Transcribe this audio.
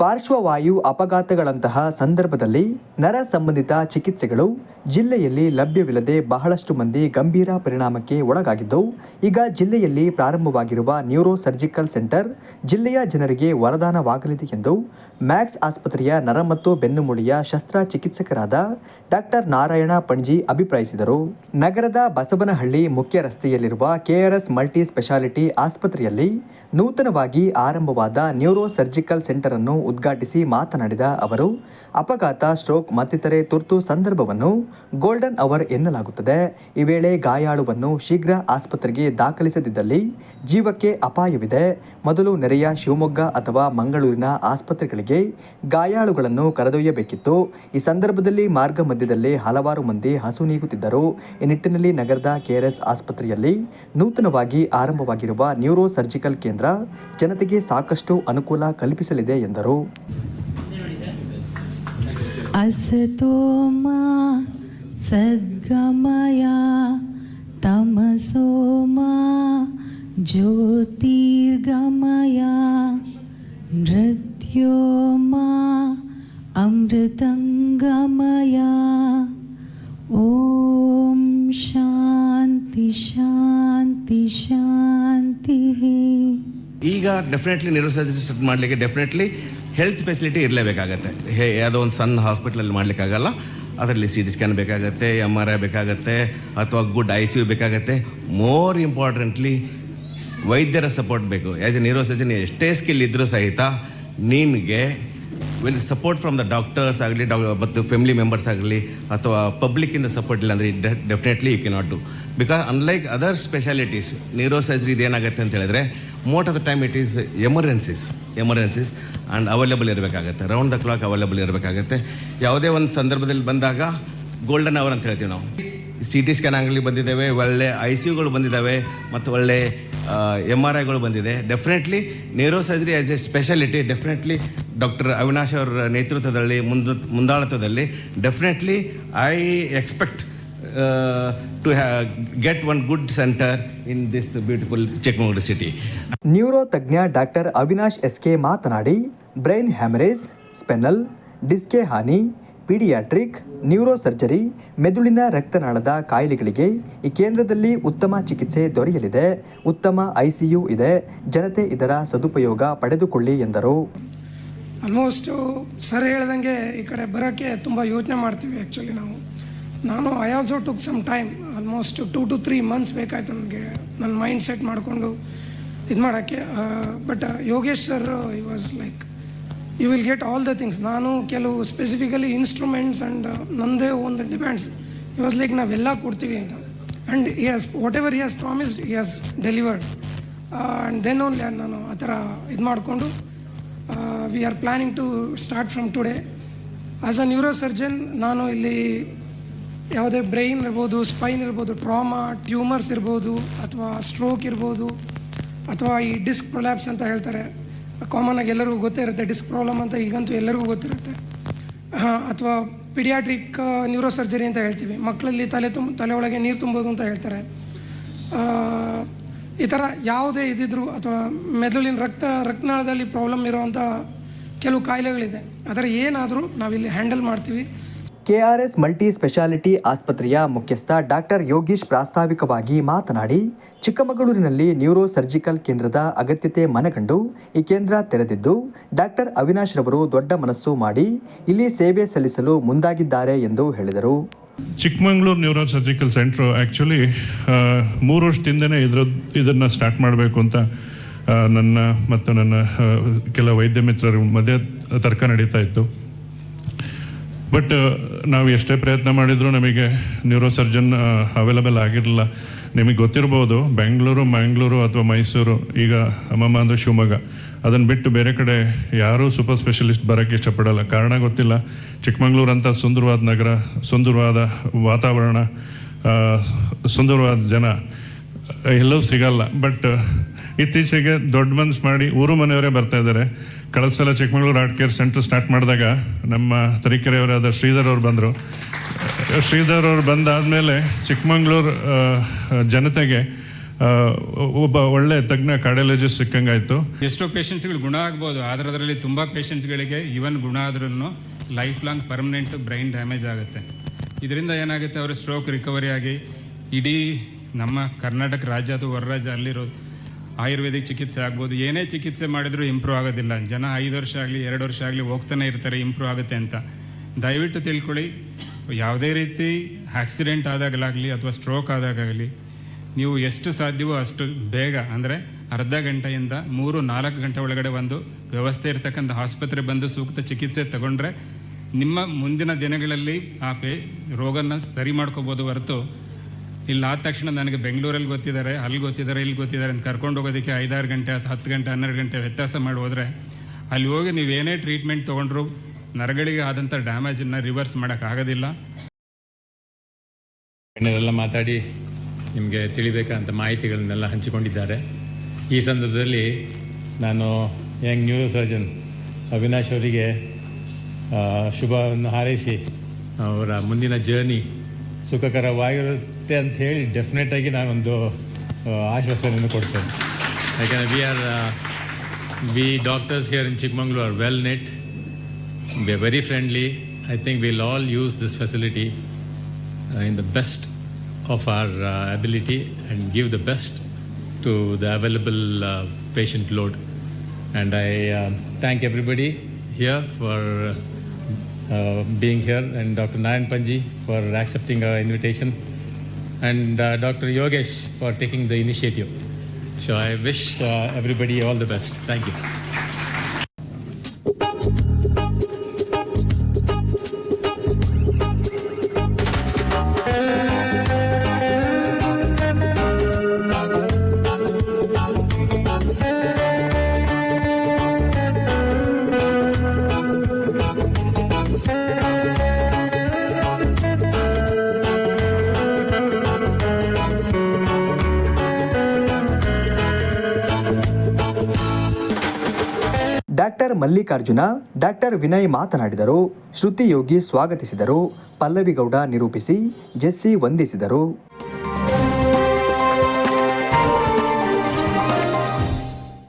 ಪಾರ್ಶ್ವವಾಯು ಅಪಘಾತಗಳಂತಹ ಸಂದರ್ಭದಲ್ಲಿ ನರ ಸಂಬಂಧಿತ ಚಿಕಿತ್ಸೆಗಳು ಜಿಲ್ಲೆಯಲ್ಲಿ ಲಭ್ಯವಿಲ್ಲದೆ ಬಹಳಷ್ಟು ಮಂದಿ ಗಂಭೀರ ಪರಿಣಾಮಕ್ಕೆ ಒಳಗಾಗಿದ್ದು, ಈಗ ಜಿಲ್ಲೆಯಲ್ಲಿ ಪ್ರಾರಂಭವಾಗಿರುವ ನ್ಯೂರೋ ಸರ್ಜಿಕಲ್ ಸೆಂಟರ್ ಜಿಲ್ಲೆಯ ಜನರಿಗೆ ವರದಾನವಾಗಲಿದೆ ಎಂದು ಮ್ಯಾಕ್ಸ್ ಆಸ್ಪತ್ರೆಯ ನರ ಮತ್ತು ಬೆನ್ನುಮೂಳೆಯ ಶಸ್ತ್ರಚಿಕಿತ್ಸಕರಾದ ಡಾಕ್ಟರ್ ನಾರಾಯಣ ಪಣ್ಜಿ ಅಭಿಪ್ರಾಯಿಸಿದರು. ನಗರದ ಬಸವನಹಳ್ಳಿ ಮುಖ್ಯ ರಸ್ತೆಯಲ್ಲಿರುವ ಕೆಆರ್ಎಸ್ ಮಲ್ಟಿ ಸ್ಪೆಷಾಲಿಟಿ ಆಸ್ಪತ್ರೆಯಲ್ಲಿ ನೂತನವಾಗಿ ಆರಂಭವಾದ ನ್ಯೂರೋ ಸರ್ಜಿಕಲ್ ಸೆಂಟರ್ ಅನ್ನು ಉದ್ಘಾಟಿಸಿ ಮಾತನಾಡಿದ ಅವರು, ಅಪಘಾತ, ಸ್ಟ್ರೋಕ್ ಮತ್ತಿತರೆ ತುರ್ತು ಸಂದರ್ಭವನ್ನು ಗೋಲ್ಡನ್ ಅವರ್ ಎನ್ನಲಾಗುತ್ತದೆ. ಈ ವೇಳೆ ಗಾಯಾಳುವನ್ನು ಶೀಘ್ರ ಆಸ್ಪತ್ರೆಗೆ ದಾಖಲಿಸದಿದ್ದಲ್ಲಿ ಜೀವಕ್ಕೆ ಅಪಾಯವಿದೆ. ಮೊದಲು ನೆರೆಯ ಶಿವಮೊಗ್ಗ ಅಥವಾ ಮಂಗಳೂರಿನ ಆಸ್ಪತ್ರೆಗಳಿಗೆ ಗಾಯಾಳುಗಳನ್ನು ಕರೆದೊಯ್ಯಬೇಕಿತ್ತು. ಈ ಸಂದರ್ಭದಲ್ಲಿ ಮಾರ್ಗ ಮಧ್ಯದಲ್ಲಿ ಹಲವಾರು ಮಂದಿ ಹಸು ನೀಗುತ್ತಿದ್ದರು. ಈ ನಿಟ್ಟಿನಲ್ಲಿ ನಗರದ ಕೆಆರ್ಎಸ್ ಆಸ್ಪತ್ರೆಯಲ್ಲಿ ನೂತನವಾಗಿ ಆರಂಭವಾಗಿರುವ ನ್ಯೂರೋ ಸರ್ಜಿಕಲ್ ಕೇಂದ್ರ ಜನತೆಗೆ ಸಾಕಷ್ಟು ಅನುಕೂಲ ಕಲ್ಪಿಸಲಿದೆ ಎಂದರು. असतो मा सद्गमया तमसो मा ज्योतिर्गमया नृत्यो मा अमृतङ्गमया। ॐ शान्ति शान्ति शान्तिः। ಈಗ ಡೆಫಿನೆಟ್ಲಿ ಸ್ಟಾರ್ಟ್ ಮಾಡಲಿಕ್ಕೆ ಡೆಫಿನೆಟ್ಲಿ ಹೆಲ್ತ್ ಫೆಸಿಲಿಟಿ ಇರಲೇಬೇಕಾಗತ್ತೆ. ಹೇ, ಯಾವುದೋ ಒಂದು ಸಣ್ಣ ಹಾಸ್ಪಿಟ್ಲಲ್ಲಿ ಮಾಡಲಿಕ್ಕಾಗಲ್ಲ. ಅದರಲ್ಲಿ ಸಿ ಟಿ ಸ್ಕ್ಯಾನ್ ಬೇಕಾಗತ್ತೆ ಎಂ ಆರ್ ಐ ಬೇಕಾಗತ್ತೆ, ಅಥವಾ ಗುಡ್ ಐ ಸಿ ಯು ಬೇಕಾಗತ್ತೆ. ಮೋರ್ ಇಂಪಾರ್ಟೆಂಟ್ಲಿ ವೈದ್ಯರ ಸಪೋರ್ಟ್ ಬೇಕು. ಆ್ಯಸ್ ಎ ನ್ಯೂರೋಸರ್ಜನ್ ಎಷ್ಟೇ ಸ್ಕಿಲ್ ಇದ್ದರೂ ಸಹಿತ ನಿನಗೆ will support from the doctors ಆಗಲಿ ಡಾ ಮತ್ತು ಫ್ಯಾಮಿಲಿ ಮೆಂಬರ್ಸ್ ಆಗಲಿ, ಅಥವಾ ಪಬ್ಲಿಕ್ಕಿಂದ ಸಪೋರ್ಟ್ ಇಲ್ಲ ಅಂದರೆ definitely you cannot do because unlike other specialities neurosurgery ಇದೇನಾಗುತ್ತೆ ಅಂತ ಹೇಳಿದ್ರೆ most of the time it is emergencies emergencies and available ಇರಬೇಕಾಗತ್ತೆ. ರೌಂಡ್ ದ ಕ್ಲಾಕ್ ಅವೈಲೇಬಲ್ ಇರಬೇಕಾಗತ್ತೆ. ಯಾವುದೇ ಒಂದು ಸಂದರ್ಭದಲ್ಲಿ ಬಂದಾಗ ಗೋಲ್ಡನ್ ಅವರ್ ಅಂತ ಹೇಳ್ತೀವಿ ನಾವು. ಸಿ ಟಿ ಸ್ಕ್ಯಾನ್ ಆಗಲಿ ಬಂದಿದ್ದಾವೆ, ಒಳ್ಳೆ ಐ ಸಿ ಯುಗಳು ಬಂದಿದ್ದಾವೆ, ಮತ್ತು ಒಳ್ಳೆ ಎಂ ಆರ್ ಐಗಳು ಬಂದಿದೆ. Definitely neurosurgery as a speciality definitely doctor Avinash ಅವರ ನೇತೃತ್ವದಲ್ಲಿ, ಮುಂದ, ಮುಂದಾಳತ್ವದಲ್ಲಿ definitely I expect to get one good centre in this beautiful Chikkamagaluru city neuro ತಜ್ಞ ಡಾಕ್ಟರ್ ಅವಿನಾಶ್ ಎಸ್ ಕೆ ಮಾತನಾಡಿ ಬ್ರೈನ್ ಹ್ಯಾಮರೇಜ್ ಸ್ಪೆನಲ್ ಡಿಸ್ಕೆ ಹಾನಿ ಪೀಡಿಯಾಟ್ರಿಕ್ ನ್ಯೂರೋ ಸರ್ಜರಿ ಮೆದುಳಿನ ರಕ್ತನಾಳದ ಕಾಯಿಲೆಗಳಿಗೆ ಈ ಕೇಂದ್ರದಲ್ಲಿ ಉತ್ತಮ ಚಿಕಿತ್ಸೆ ದೊರೆಯಲಿದೆ. ಉತ್ತಮ ಐಸಿಯು ಇದೆ. ಜನತೆ ಇದರ ಸದುಪಯೋಗ ಪಡೆದುಕೊಳ್ಳಿ ಎಂದರು. ಆಲ್ಮೋಸ್ಟು ಸರ್ ಹೇಳ್ದಂಗೆ ಈ ಕಡೆ ಬರೋಕ್ಕೆ ತುಂಬ ಯೋಚನೆ ಮಾಡ್ತೀವಿ ಆ್ಯಕ್ಚುಲಿ ನಾವು. ನಾನು I also took some time almost two to three months ಬೇಕಾಯ್ತು ನನಗೆ ನನ್ನ ಮೈಂಡ್ ಸೆಟ್ ಮಾಡಿಕೊಂಡು ಇದು ಮಾಡೋಕ್ಕೆ but Yogesh sir he was like you will get all the things ನಾನು ಕೆಲವು ಸ್ಪೆಸಿಫಿಕಲಿ ಇನ್ಸ್ಟ್ರೂಮೆಂಟ್ಸ್ ಆ್ಯಂಡ್ ನನ್ನದೇ ಒಂದು ಡಿಮ್ಯಾಂಡ್ಸ್ ಇ ವಾಸ್ ಲೈಕ್ ನಾವೆಲ್ಲ ಕೊಡ್ತೀವಿ ಅಂತ. And he has whatever he has promised he has delivered and then only ನಾನು ಆ ಥರ ಇದು ಮಾಡಿಕೊಂಡು we are planning to start from today as a neurosurgeon ನಾನು ಇಲ್ಲಿ ಯಾವುದೇ ಬ್ರೈನ್ ಇರ್ಬೋದು ಸ್ಪೈನ್ ಇರ್ಬೋದು ಟ್ರಾಮಾ ಟ್ಯೂಮರ್ಸ್ ಇರ್ಬೋದು, ಅಥವಾ ಸ್ಟ್ರೋಕ್ ಇರ್ಬೋದು, ಅಥವಾ ಈ ಡಿಸ್ಕ್ ಪ್ರೊಲ್ಯಾಪ್ಸ್ ಅಂತ ಹೇಳ್ತಾರೆ. ಕಾಮನ್ ಆಗಿ ಎಲ್ಲರಿಗೂ ಗೊತ್ತೇ ಇರುತ್ತೆ ಡಿಸ್ಕ್ ಪ್ರಾಬ್ಲಮ್ ಅಂತ ಈಗಂತೂ ಎಲ್ಲರಿಗೂ ಗೊತ್ತಿರುತ್ತೆ. ಹಾಂ, ಅಥವಾ ಪಿಡಿಯಾಟ್ರಿಕ್ ನ್ಯೂರೋ ಸರ್ಜರಿ ಅಂತ ಹೇಳ್ತೀವಿ. ಮಕ್ಕಳಲ್ಲಿ ತಲೆ ತುಂಬ, ತಲೆ ಒಳಗೆ ನೀರು ತುಂಬೋದು ಅಂತ ಹೇಳ್ತಾರೆ. ಈ ಥರ ಯಾವುದೇ ಇದಿದ್ರು ಅಥವಾ ಮೆದುಳಿನ ರಕ್ತ, ರಕ್ತನಾಳದಲ್ಲಿ ಪ್ರಾಬ್ಲಮ್ ಇರೋವಂಥ ಕೆಲವು ಕಾಯಿಲೆಗಳಿದೆ. ಅದರ ಏನಾದರೂ ನಾವಿಲ್ಲಿ ಹ್ಯಾಂಡಲ್ ಮಾಡ್ತೀವಿ. ಕೆಆರ್ಎಸ್ ಮಲ್ಟಿ ಸ್ಪೆಷಾಲಿಟಿ ಆಸ್ಪತ್ರೆಯ ಮುಖ್ಯಸ್ಥ ಡಾಕ್ಟರ್ ಯೋಗೀಶ್ ಪ್ರಾಸ್ತಾವಿಕವಾಗಿ ಮಾತನಾಡಿ, ಚಿಕ್ಕಮಗಳೂರಿನಲ್ಲಿ ನ್ಯೂರೋ ಸರ್ಜಿಕಲ್ ಕೇಂದ್ರದ ಅಗತ್ಯತೆ ಮನಗಂಡು ಈ ಕೇಂದ್ರ ತೆರೆದಿದ್ದು, ಡಾಕ್ಟರ್ ಅವಿನಾಶ್ ರವರು ದೊಡ್ಡ ಮನಸ್ಸು ಮಾಡಿ ಇಲ್ಲಿ ಸೇವೆ ಸಲ್ಲಿಸಲು ಮುಂದಾಗಿದ್ದಾರೆ ಎಂದು ಹೇಳಿದರು. Chikkamagaluru neuro surgical centre actually ಮೂರು ವರ್ಷದಿಂದನೇ ಇದ್ರ, ಇದನ್ನು ಸ್ಟಾರ್ಟ್ ಮಾಡಬೇಕು ಅಂತ ನನ್ನ ಮತ್ತು ನನ್ನ ಕೆಲ ವೈದ್ಯ ಮಿತ್ರರ ಮಧ್ಯೆ ತರ್ಕ ನಡೀತಾ ಇತ್ತು. ಬಟ್ ನಾವು ಎಷ್ಟೇ ಪ್ರಯತ್ನ ಮಾಡಿದರೂ ನಮಗೆ ನ್ಯೂರೋ ಸರ್ಜನ್ ಅವೈಲಬಲ್ ಆಗಿರಲಿಲ್ಲ. ನಿಮಗೆ ಗೊತ್ತಿರ್ಬೋದು ಬೆಂಗಳೂರು ಮಂಗಳೂರು ಅಥವಾ ಮೈಸೂರು ಈಗ ಅಮ್ಮಮ್ಮ ಅಂದರೆ ಶಿವಮೊಗ್ಗ. ಅದನ್ನು ಬಿಟ್ಟು ಬೇರೆ ಕಡೆ ಯಾರೂ ಸೂಪರ್ ಸ್ಪೆಷಲಿಸ್ಟ್ ಬರೋಕ್ಕೆ ಇಷ್ಟಪಡಲ್ಲ. ಕಾರಣ ಗೊತ್ತಿಲ್ಲ. ಚಿಕ್ಕಮಂಗ್ಳೂರು ಅಂತ ಸುಂದರವಾದ ನಗರ, ಸುಂದರವಾದ ವಾತಾವರಣ ಸುಂದರವಾದ ಜನ ಎಲ್ಲವೂ ಸಿಗಲ್ಲ. ಬಟ್ ಇತ್ತೀಚೆಗೆ ದೊಡ್ಡ ಮನ್ಸ್ ಮಾಡಿ ಊರು ಮನೆಯವರೇ ಬರ್ತಾ ಇದ್ದಾರೆ. ಕಳೆದ ಸಲ Chikkamagaluru heart care centre start ಮಾಡಿದಾಗ ನಮ್ಮ ತರೀಕೆರೆಯವರಾದ ಶ್ರೀಧರ್ ಅವರು ಬಂದರು. ಶ್ರೀಧರ್ ಅವರು ಬಂದಾದಮೇಲೆ ಚಿಕ್ಕಮಗಳೂರು ಜನತೆಗೆ ಒಬ್ಬ ಒಳ್ಳೆ ತಜ್ಞ ಕಾರ್ಡಿಯಾಲಜಿಸ್ಟ್ ಸಿಕ್ಕಂಗಾಯಿತು. ಎಷ್ಟೋ ಪೇಷಂಟ್ಸ್ಗಳು ಗುಣ ಆಗ್ಬೋದು, ಆದರೆ ಅದರಲ್ಲಿ ತುಂಬ ಪೇಷಂಟ್ಸ್ಗಳಿಗೆ ಇವನ್ ಗುಣ ಆದ್ರೂ life long permanent brain damage ಆಗುತ್ತೆ. ಇದರಿಂದ ಏನಾಗುತ್ತೆ, ಅವರು ಸ್ಟ್ರೋಕ್ ರಿಕವರಿ ಆಗಿ ಇಡೀ ನಮ್ಮ ಕರ್ನಾಟಕ ರಾಜ್ಯ ಅಥವಾ ಹೊರ ರಾಜ್ಯ ಅಲ್ಲಿರೋ ಆಯುರ್ವೇದಿಕ್ ಚಿಕಿತ್ಸೆ ಆಗ್ಬೋದು. ಏನೇ ಚಿಕಿತ್ಸೆ ಮಾಡಿದರೂ ಇಂಪ್ರೂವ್ ಆಗೋದಿಲ್ಲ. ಜನ ಐದು ವರ್ಷ ಆಗಲಿ, ಎರಡು ವರ್ಷ ಆಗಲಿ ಹೋಗ್ತಾನೆ ಇರ್ತಾರೆ ಇಂಪ್ರೂವ್ ಆಗುತ್ತೆ ಅಂತ. ದಯವಿಟ್ಟು ತಿಳ್ಕೊಳ್ಳಿ. ಯಾವುದೇ ರೀತಿ ಆಕ್ಸಿಡೆಂಟ್ ಆದಾಗಲಾಗಲಿ ಅಥವಾ ಸ್ಟ್ರೋಕ್ ಆದಾಗಲಿ, ನೀವು ಎಷ್ಟು ಸಾಧ್ಯವೋ ಅಷ್ಟು ಬೇಗ, ಅಂದರೆ ಅರ್ಧ ಗಂಟೆಯಿಂದ ಮೂರು, ನಾಲ್ಕು ಗಂಟೆ ಒಳಗಡೆ ಒಂದು ವ್ಯವಸ್ಥೆ ಇರತಕ್ಕಂಥ ಆಸ್ಪತ್ರೆ ಬಂದು ಸೂಕ್ತ ಚಿಕಿತ್ಸೆ ತಗೊಂಡ್ರೆ ನಿಮ್ಮ ಮುಂದಿನ ದಿನಗಳಲ್ಲಿ ಆ ಪೇ, ರೋಗನ ಸರಿ ಮಾಡ್ಕೋಬೋದು ಹೊರತು ಇಲ್ಲಿ ಆದ ತಕ್ಷಣ ನನಗೆ ಬೆಂಗಳೂರಲ್ಲಿ ಗೊತ್ತಿದ್ದಾರೆ, ಅಲ್ಲಿ ಗೊತ್ತಿದ್ದಾರೆ, ಇಲ್ಲಿ ಗೊತ್ತಿದ್ದಾರೆ ಅಂತ ಕರ್ಕೊಂಡು ಹೋಗೋದಕ್ಕೆ ಐದಾರು ಗಂಟೆ ಅಥವಾ ಹತ್ತು ಗಂಟೆ, ಹನ್ನೆರಡು ಗಂಟೆ ವ್ಯತ್ಯಾಸ ಮಾಡಿ ಹೋದರೆ ಅಲ್ಲಿ ಹೋಗಿ ನೀವು ಏನೇ ಟ್ರೀಟ್ಮೆಂಟ್ ತೊಗೊಂಡ್ರು ನರಗಳಿಗೆ ಆದಂಥ ಡ್ಯಾಮೇಜನ್ನು ರಿವರ್ಸ್ ಮಾಡೋಕ್ಕಾಗೋದಿಲ್ಲ ಗಣ್ಯರೆಲ್ಲ ಮಾತಾಡಿ ನಿಮಗೆ ತಿಳಿಬೇಕಂತ ಮಾಹಿತಿಗಳನ್ನೆಲ್ಲ ಹಂಚಿಕೊಂಡಿದ್ದಾರೆ. ಈ ಸಂದರ್ಭದಲ್ಲಿ ನಾನು ಯಂಗ್ ನ್ಯೂರೋ ಸರ್ಜನ್ ಅವಿನಾಶ್ ಅವರಿಗೆ ಶುಭವನ್ನು ಹಾರೈಸಿ ಅವರ ಮುಂದಿನ ಜರ್ನಿ ಸುಖಕರವಾಗಿರುತ್ತೆ ಅಂತ ಹೇಳಿ ಡೆಫಿನೆಟಾಗಿ ನಾನೊಂದು ಆ, ಆಶ್ವಾಸನೆಯನ್ನು ಕೊಡ್ತೇನೆ ಯಾಕಂದರೆ we are we doctors here in Chikkamagaluru are well net we are very friendly I think will all use this facility uh, in the best of our uh, ability and give the best to the available uh, patient load. And I uh, being here and Dr. Nayan Panji for accepting our invitation and uh, Dr. Yogesh for taking the initiative. So I wish uh, everybody all the best. Thank you. Doctor Mallikarjuna doctor Vinay ಮಾತನಾಡಿದರು. ಶ್ರುತಿ ಯೋಗಿ ಸ್ವಾಗತಿಸಿದರು. ಪಲ್ಲವಿಗೌಡ ನಿರೂಪಿಸಿ Jessie ವಂದಿಸಿದರು.